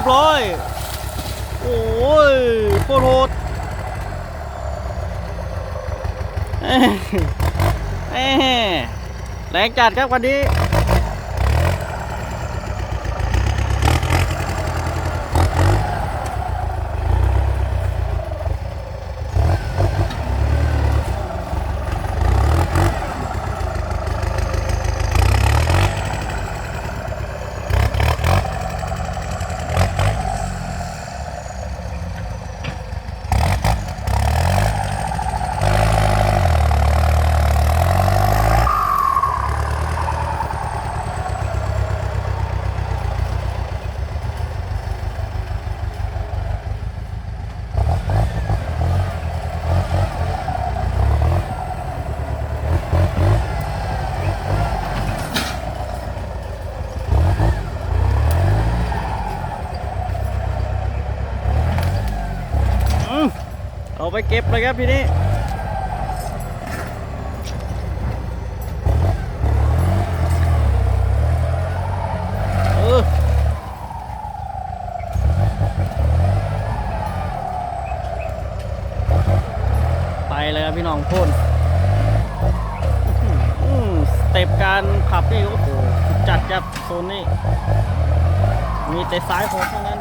รียบร้อย โอ้ยโคตรโหดแรงจัดครับวันนี้ ไปเก็บเลยครับทีนี้เออไปเลยครับพี่น้องพ่นสเต็ปการขับนี่โอ้โหสุดจัดครับโซนนี้ มีแต่ซ้ายของเท่านั้น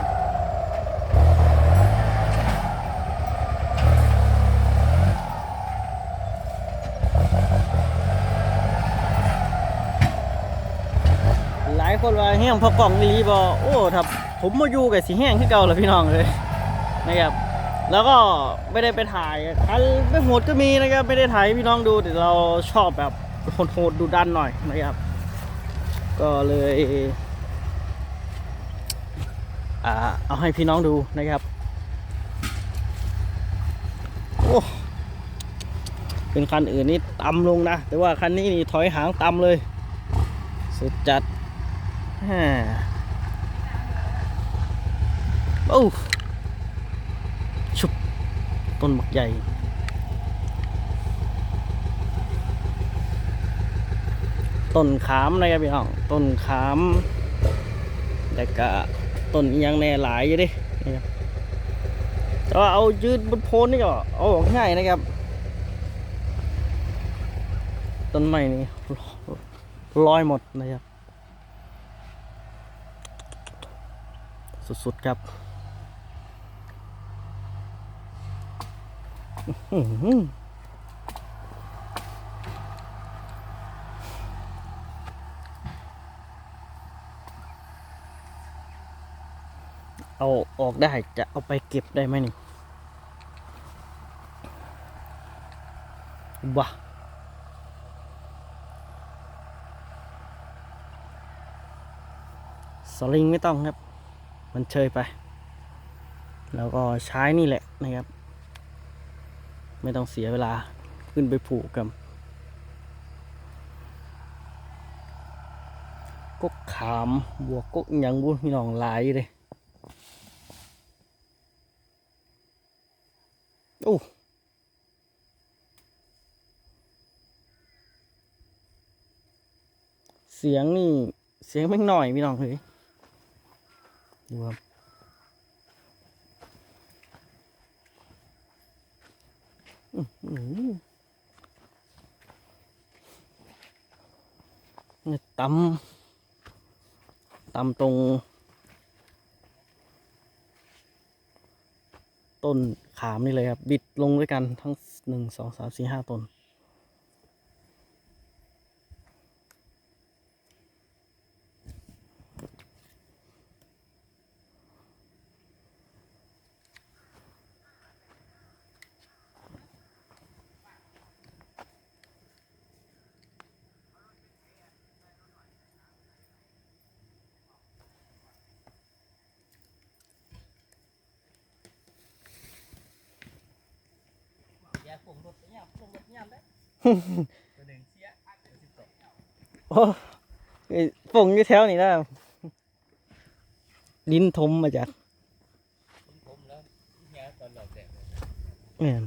หลาย คนว่าแห้งพอกล่องนี้บอโอ้ถ้าผมมาอยู่กับสีแห้งที่เก่าเลยพี่น้องเลยนะครับ แล้วก็ไม่ได้ไปถ่ายคันไม่โหดก็มีนะครับ ไม่ได้ถ่ายพี่น้องดูแต่เราชอบแบบโหดๆดูดันหน่อยนะครับ ก็เลยอ่าเอาให้พี่น้องดูนะครับโอ้เป็นคันอื่นนี่ต่ำลงนะ แต่ว่าคันนี้นี่ถอยหางต่ำเลย สุดจัด โอ้ชุบต้นบักใหญ่ต้นขามนะครับพี่น้องต้นขามแต่ก็ต้นยังแน่หลายอยู่ดินะครับแต่ว่าเอายืดบนโพนนี่ก็เอาออกง่ายนะครับ ต้นไม้นี่ลอยหมดนะครับ สุดๆครับเอาออกได้จะเอาไปเก็บได้ไหมนี่ว้าสลิงไม่ต้องครับ มันเชยไป แล้วก็ใช้นี่แหละนะครับ ไม่ต้องเสียเวลาขึ้นไปผูกกับกกขามบวกกกยังบุมีน้องหลายเลยโอ้เสียงนี่ เสียงไม่หน่อยพี่น้องเฮ้ย ดูครับนี่ตำตำตรง ต้นขามนี่เลยครับ บิดลงด้วยกันทั้งหนึ่งสองสามสี่ห้าต้น อย่าผมรถเนี่ยผมรถเนี่ยได้ตัวหนึ่งเสียตัวสิบสอง โอ้ยฝงอยู่แถวนี้นะดินทมมาจากผมผมแล้วเนี่ยตอนหลอกแดดเนี่ย